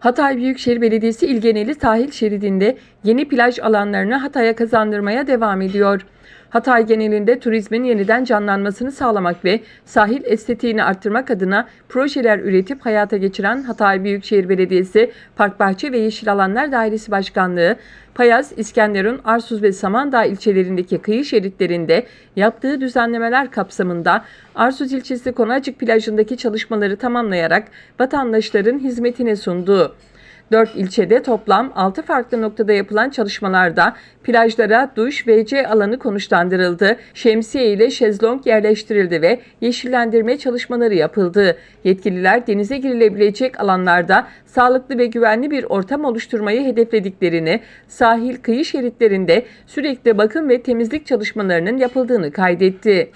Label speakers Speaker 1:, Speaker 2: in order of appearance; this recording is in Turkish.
Speaker 1: Hatay Büyükşehir Belediyesi il geneli sahil şeridinde yeni plaj alanlarını Hatay'a kazandırmaya devam ediyor. Hatay genelinde turizmin yeniden canlanmasını sağlamak ve sahil estetiğini arttırmak adına projeler üretip hayata geçiren Hatay Büyükşehir Belediyesi Park Bahçe ve Yeşil Alanlar Dairesi Başkanlığı, Payaz, İskenderun, Arsuz ve Samandağ ilçelerindeki kıyı şeritlerinde yaptığı düzenlemeler kapsamında Arsuz ilçesi Konacık plajındaki çalışmaları tamamlayarak vatandaşların hizmetine sundu. 4 ilçede toplam 6 farklı noktada yapılan çalışmalarda plajlara duş WC alanı konuşlandırıldı, şemsiye ile şezlong yerleştirildi ve yeşillendirme çalışmaları yapıldı. Yetkililer denize girilebilecek alanlarda sağlıklı ve güvenli bir ortam oluşturmayı hedeflediklerini, sahil kıyı şeritlerinde sürekli bakım ve temizlik çalışmalarının yapıldığını kaydetti.